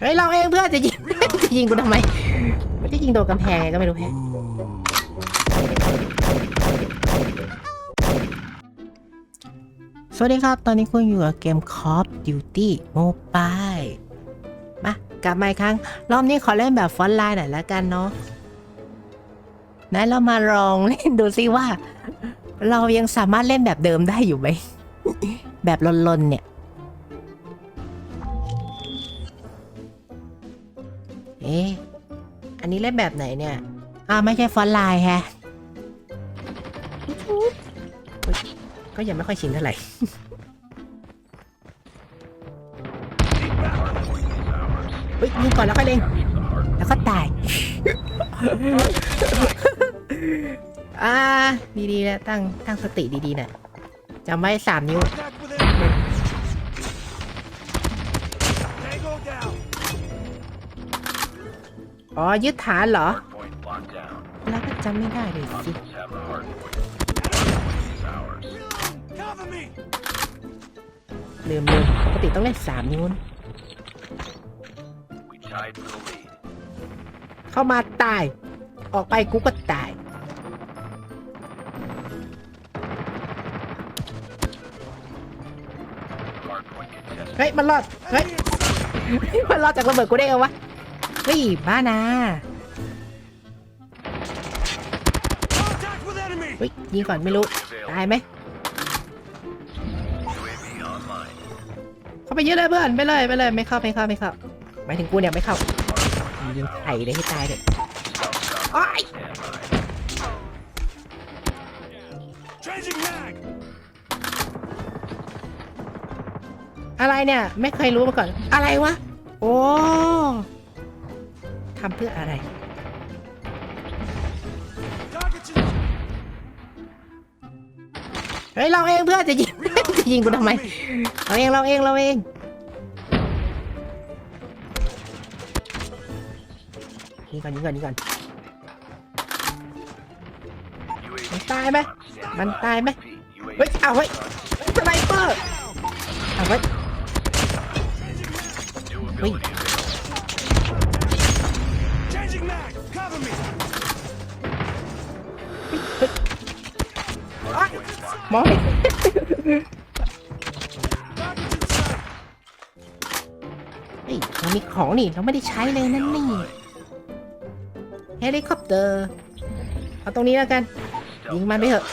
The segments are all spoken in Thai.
เฮ้ยเราเองเพื่อนจะยิง จะยิงกูทำไมไม่ได้ยิงโดนกำแพงไงก็ไม่รู้แฮะสวัสดีครับ ตอนนี้คุณอยู่กับเกม Call of Duty Mobile มากลับมาอีกครั้ง รอบนี้ขอเล่นแบบฟอนต์ไลน์หน่อยแล้วกันเนาะนั้นเรามาลองเล่นดูซิว่า เรายังสามารถเล่นแบบเดิมได้อยู่ไหม แบบลนๆเนี่ย เอ๊ะ อันนี้เล่นแบบไหนเนี่ยอ้าวไม่ใช่ฟอนต์ไลน์แฮะ ก็ยังไม่ค่อยชินเท่าไหร่ เฮ้ยยิงก่อนแล้วค่อยเล็งแล้วก็ตาย อ่า ดีๆนะตั้งตั้งสติดีๆนะจำไว้สามนิ้ว อ๋อยึดฐานเหรอ Point locked down. แล้วก็จำไม่ได้เลยสิ Hostiles have the hard point. Is ours. Cover me. ลืมลืมปกติต้องเล่นสามนิ้วนะ We tied for the lead. เข้ามาตาย ออกไปกูก็ตาย Hard point contested. เฮ้ย มันรอด เฮ้ย Enemy in sight. มันรอดจากระเบิดกูได้ไงวะ เฮ้ยบ้านะ Contact with enemy. เฮ้ยยิงก่อนไม่รู้ ตายไหม UAV online. เข้าไปเยอะเลยเพื่อนไปเลยไปเลยไม่เข้าไม่เข้าไม่เข้าหมายถึงกูเนี่ยไม่เข้ายิงไข่เลยให้ตายเลย South โอ้ย stand by. Changing mag. อะไรเนี่ย ไม่เคยรู้มาก่อน อะไรวะ โอ้ ทำเพื่ออะไร เฮ้ยเราเองเพื่อนจะยิง จะยิงกูทำไม เราเองเราเองเราเอง ยิงก่อนยิงก่อนยิงก่อน มันตายไหมมันตายไหมเฮ้ยเอาเฮ้ยสไนเปอร์เอาเฮ้ย new Wait. ability มองเห็น Target in sight. เฮ้ยเรามีของนี่เราไม่ได้ใช้เลยนั่นนี่เฮลิคอปเตอร์เอาตรงนี้แล้วกันยิงมันไปเถอะ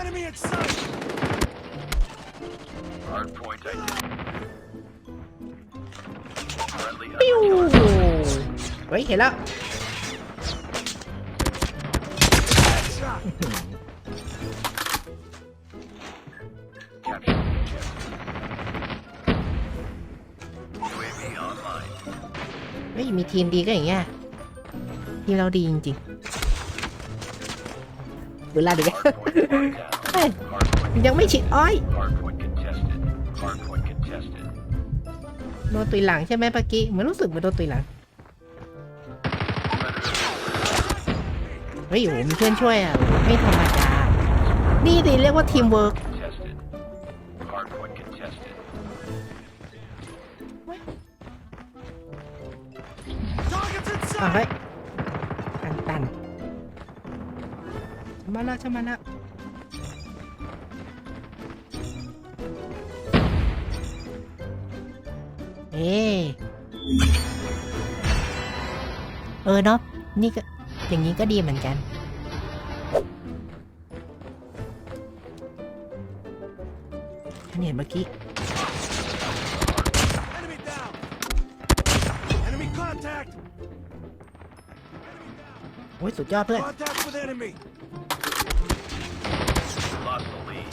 Enemy in sight. Hard point identified. Friendly ปิ้ว under เฮ้ยเห็นแล้ว เฮ้ยมีทีมดีก็อย่างเงี้ยทีมเราดีจริงๆดูลาดิเฮ้ยยังไม่ฉิดอ้อย Hard point contested. Hard point contested. โดนตุยหลังใช่ไหมปะกี้เหมือนรู้สึกเหมือนโดนตุยหลัง เฮ้ยโอ้โหมีเพื่อนช่วยอะไม่ธรรมดา นี่สิเรียกว่าทีมเวิร์กอะเฮ้ยตันตันมาแล้วชะมาแล้วเอ๊เออเนาะนี่ก็ อย่างนี้ก็ดีเหมือนกัน ฉันเห็นเมื่อกี้ Enemy contact. โอ้ยสุดยอดเพื่อน Contact with enemy. Lost the lead.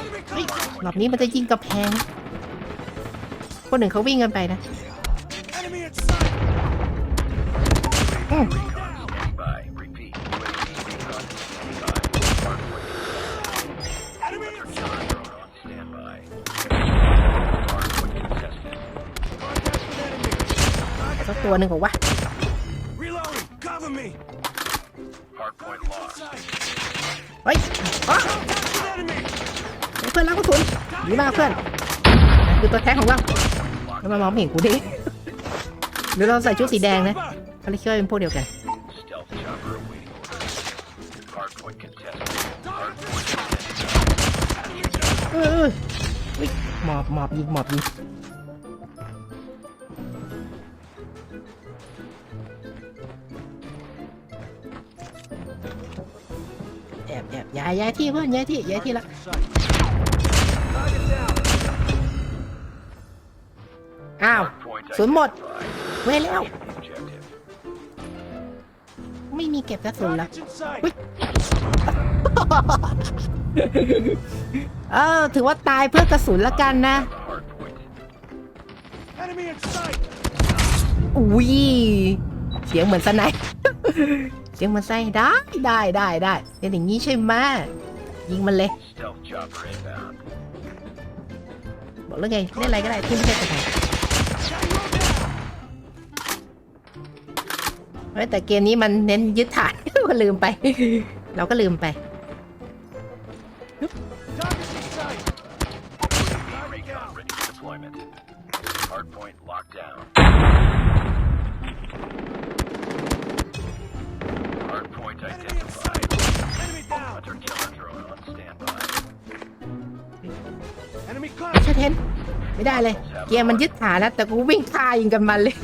Enemy เฮ้ย contact. รอบนี้มันจะยิงกระแพง คนหนึ่งเขาวิ่งกันไปนะ สักตัวหนึ่งของวะเฮ้ยเพื่อนรักกระสุนดีมากเพื่อนคือตัวแท้ของเราแล้วมามองไม่เห็นกูดิหรือเราใส่ชุดสีแดงนะ เขาเลยคิดว่าเป็นพวกเดียวกัน เออเออหมอบหมอบอยู่หมอบอยิงแอบแอบย้ายย้ายที่เพื่อนย้ายที่ย้ายที่ละอ้าวสวนหมดเว้ยแล้ว ม่มีเก็บกระสุนแล้ว Targets in sight. เออถือว่าตายเพื่อกระสุนละกันนะ The hardpoint. Enemy in sight. อุ้ยเสียงเหมือนสไนป์เสียงเหมือนไส้ได้ได้ได้ได้เป็นอย่างนี้ใช่ไหมยิงมันเลย Stealth chopper inbound. บอกแล้วไงเล่นอะไรก็ได้ที่ไม่ใช่สไนป์ Tango เฮ้ยแต่เกมนี้มันเน้นยึดฐาน ก็ลืมไป เราก็ลืมไป Targets in sight. Recon ready for deployment. Hardpoint locked down. Hardpoint Enemy in identified. sight. Enemy down. Hunter killer drone on standby. Enemy ไม่ close. ใช่เทนไม่ได้เลย เกมมันยึดฐานแล้วแต่กูวิ่งฆ่ายิงกันมันเลย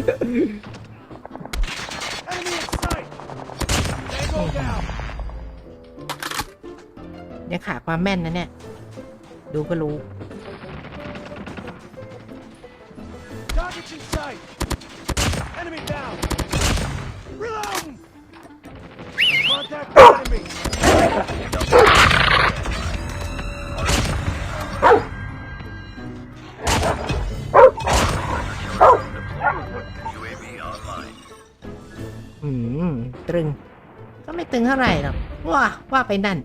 ขาดความแม่นนะเนี่ย ดูก็รู้ Targets in sight. Enemy down. Reload. Contact with enemy. UAV online. อืม ตรึง ก็ไม่ตึงเท่าไหร่หรอกว่าว่าไปนั่น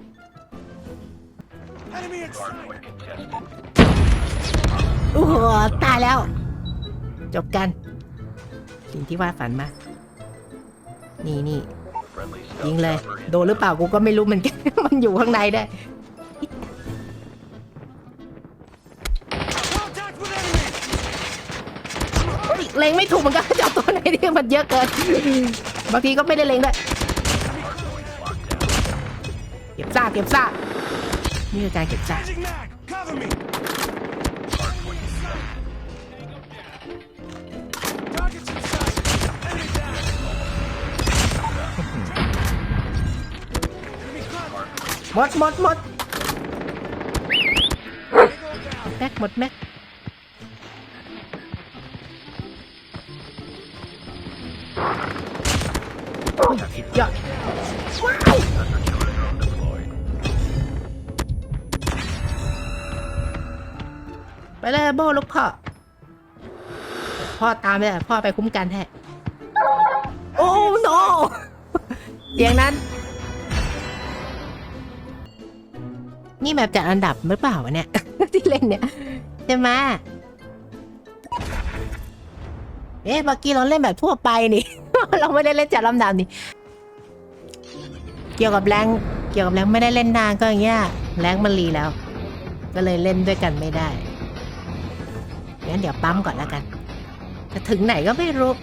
โอ้โหตายแล้ว จบกัน สิ่งที่วาดฝันมา นี่นี่ยิงเลย โดนหรือเปล่ากูก็ไม่รู้เหมือนกัน มันอยู่ข้างในได้ เล็งไม่ถูกเหมือนกันจับตัวไหนที่มันเยอะเกิน บางทีก็ไม่ได้เล็งด้วย เก็บซากเก็บซาก นี่คือการเก็บซาก Changing mag. Cover me. Hardpoint contested. Targets in sight. Enemy down. Enemy close. หมดหมดหมด Tango down. แม็กหมดแม็ก เลยโบลูกพ่อ พ่อตามไปเลยพ่อไปคุ้มกันแท้โอ้ no เสียงนั้น นี่แบบจัดอันดับหรือเปล่าวะเนี่ย ที่เล่นเนี่ยใช่ไหมเอ๊ะเมื่อกี้เราเล่นแบบทั่วไปนี่ เราไม่ได้เล่นจัดลำดับนี่ เกี่ยวกับแรงเกี่ยวกับแรงไม่ได้เล่นนานก็อย่างเงี้ยแรงมันรีแล้ว ก็เลยเล่นด้วยกันไม่ได้ งั้นเดี๋ยวปั๊มก่อนแล้วกัน จะถึงไหนก็ไม่รู้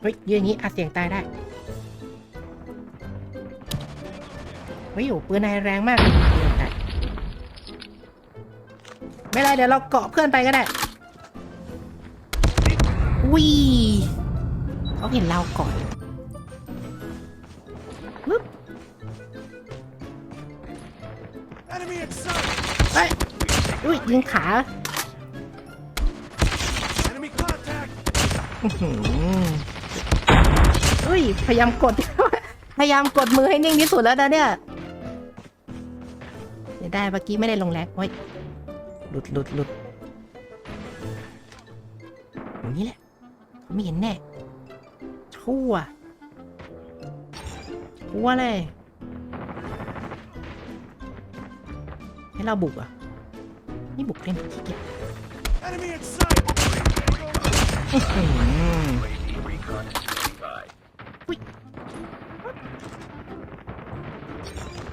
เฮ้ยยืนอย่างนี้อัดเสียงตายได้ เฮ้ยอยู่ปืนนายแรงมากไม่ไรเดี๋ยวเราเกาะเพื่อนไปก็ได้วิเขาเห็นเราก่อน ยยิงขา Enemy contact. อื้อหืออุ้ย พยายามกด พยายามกดมือให้นิ่งที่สุดแล้วนะเนี่ยเดี๋ยวได้เมื่อกี้ไม่ได้ลงแรงโอ้ยหลุดหลุดหลุดอย่างนี้แหละเขาไม่เห็นแน่ชั่วชั่วเลยให้เราบุกเหรอะ นี่บุกเล่นขี้เกียจ Enemy in sight! Tango อืม UAV recon standing by.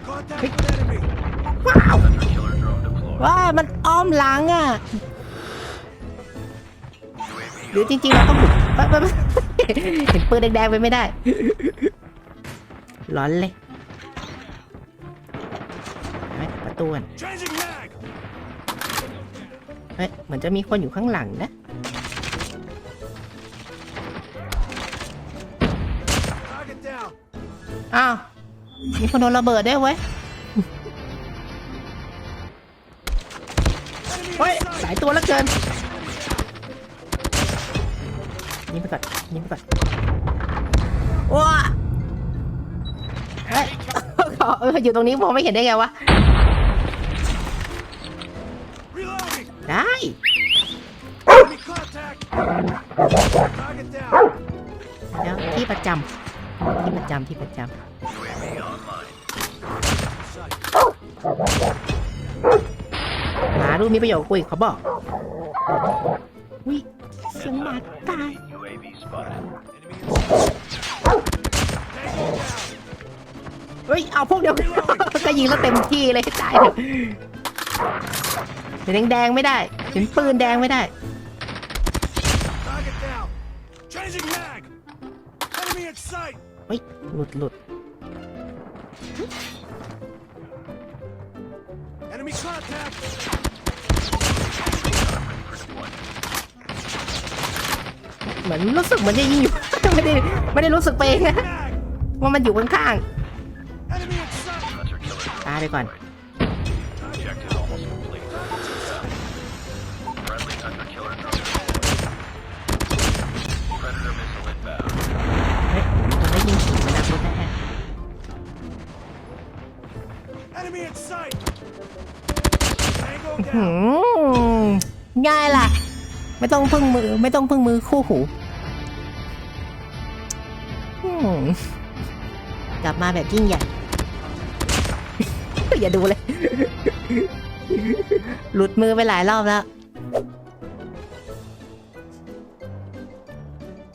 Contact with enemy! ว้าว Hunter killer drone deployed. ว้ามันอ้อมหลังอะ UAV หรือจริงๆเราต้องบุกไปไปไปเห็นปืนแดงๆไปไม่ได้ร้อนเลยเฮ้ยประตูก่อน Changing mag! เฮ้ยเหมือนจะมีคนอยู่ข้างหลังนะ อ้าว มีคนโดนระเบิดได้เว้ย เฮ้ย in หลายตัวแล้วเกิน ยิงไปก่อน ยิงไปก่อนว้าเฮ้ยอออยู่ตรงนี้มองไม่เห็นได้ไงวะ ได้ เดี๋ยวที่ประจำที่ประจำที่ประจำหมาดูมีประโยชน์กว่ากูอีกเขาบอกวิเสียงหมาตายเฮ้ย เอาพวกเดียวกันก็ยิงแล้วเต็มที่เลยให้ตายเถอะ เห็นแดงๆไม่ได้ เห็นปืนแดงไม่ได้ Target down! Changing mag! Enemy in sight! เฮ้ย หลุดหลุด Enemy contact! Ready for deployment. เหมือนรู้สึกเหมือนจะยิงอยู่ ไม่ได้ไม่ได้รู้สึกไปเองนะ Mag! ว่ามันอยู่ข้าง Enemy in sight! Hunter killer drone ๆตายไปก่อน หืมง่ายล่ะ ไม่ต้องพึ่งมือ ไม่ต้องพึ่งมือคู่หูกลับมาแบบยิ่งใหญ่ อย่าดูเลย หลุดมือไปหลายรอบแล้ว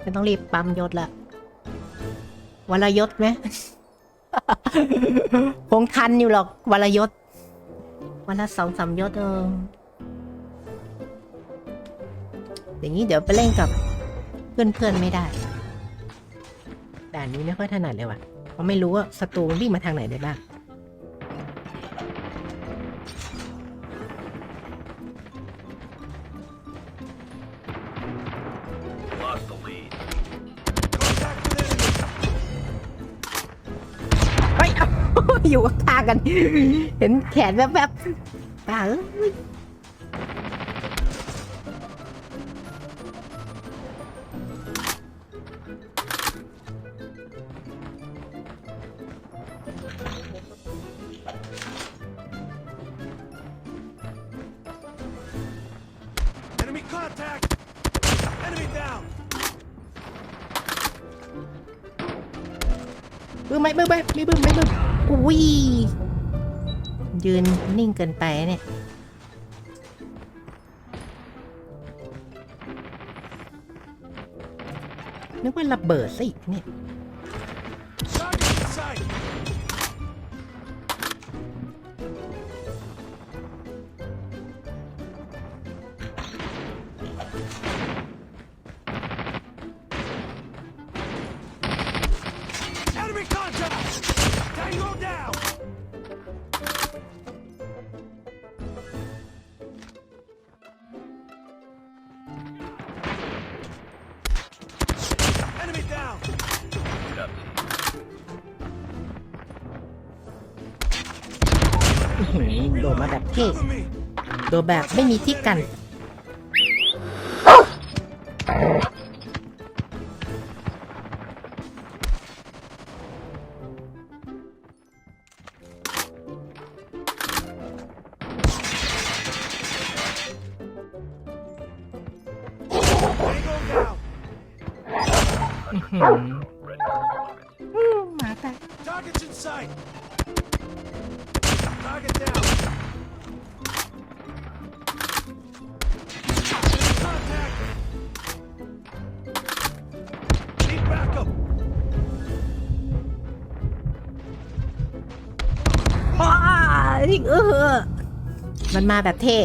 ไม่ต้องรีบปั๊มยศละวันละยศไหม คงทันอยู่หรอกวันละยศ วันละสองสามยศเอออย่างนี้เดี๋ยวไปเล่นกับเพื่อนๆไม่ได้ด่านนี้ไม่ค่อยถนัดเลยว่ะ เพราะไม่รู้ว่าศัตรูมันวิ่งมาทางไหนได้บ้าง กัน เห็นแขนแวบๆป้าเอ้ย Enemy contact! Enemy down! บึ้มไหมบึ้มไหมไม่บึ้มไม่บึ้ม อุ้ยยืนนิ่งเกินไปเนี่ย นึกว่าระเบิดซะอีกเนี่ย ท่ Cover me! โดดแบบไม่มีที่กัน Tango down! อื้อหือ Ready for deployment. อื้อหมาตาย Targets in sight! Target down! งเออมันมาแบบเท่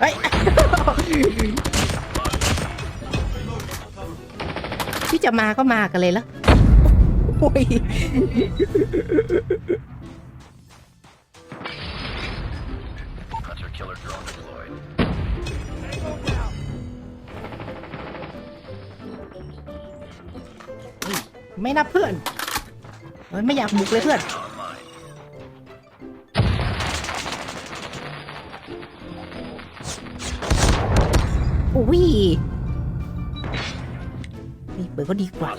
เฮ้ยที่จะมาก็มากันเลยแล้วโอ้ย ไม่นับเพื่อนเฮ้ยไม่อยากบุกเลยเพื่อน อุ้ยนี่เปิดก็ดีกว่า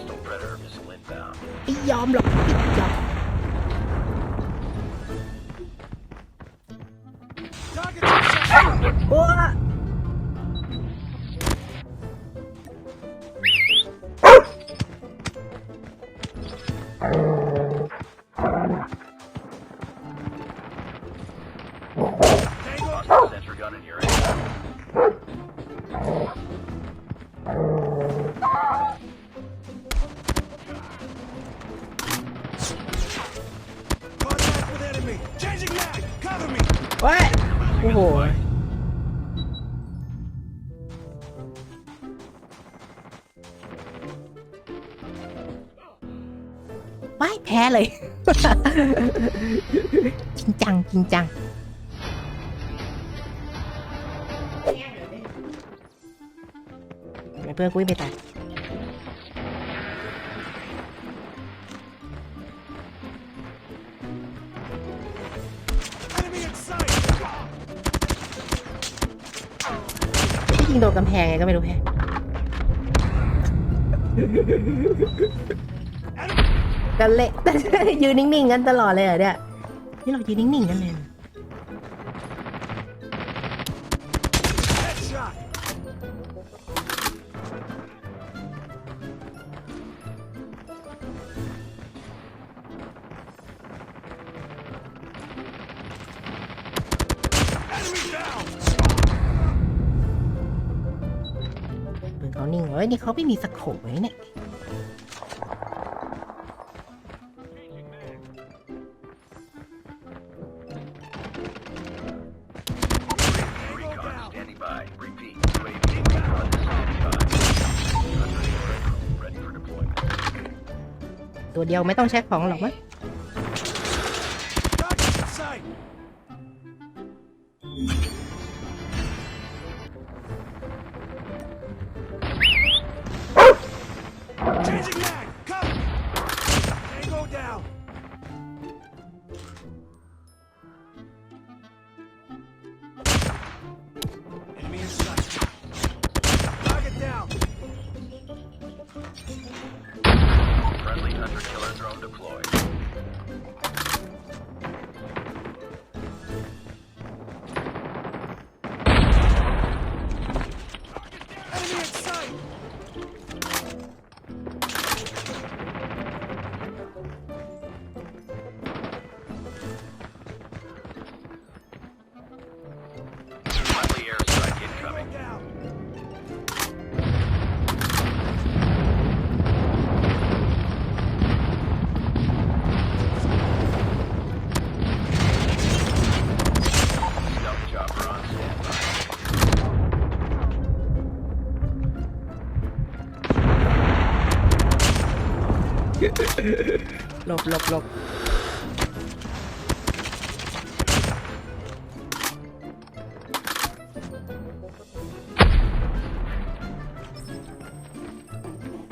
ไม่ยอมหรอกไม่ยอมโอ้ ไม่แพ้เลย จริงจังจริงจังเพื่อนกุ้ยไปตาย Enemy in sight. ที่ยิงโดนกำแพงไงก็ไม่รู้แพ้ กันเละ ยืนนิ่งๆกันตลอดเลยเหรอเนี่ยนี่เรายืนนิ่งๆกันเลยเหรอปืนเขานิ่งเฮ้ยนี่เขาไม่มีสโคปไว้เนี่ย ตัวเดียวไม่ต้องใช้ของหรอกมั้ง หลบหลบหลบ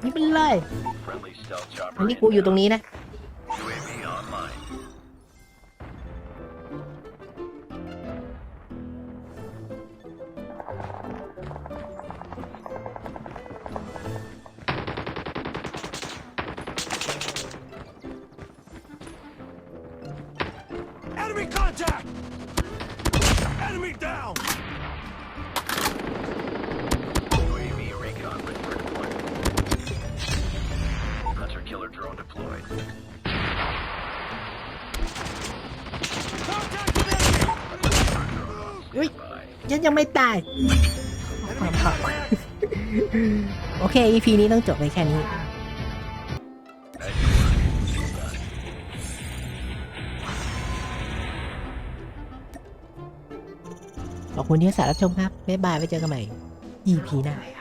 นี่เป็นไรอันนี้กูอยู่ตรงนี้นะ ยังไม่ตาย โอเค EP นี้ต้องจบไปแค่นี้ขอบคุณที่สารับชมครับ บ๊ายบายไว้เจอกันใหม่ EP หน้า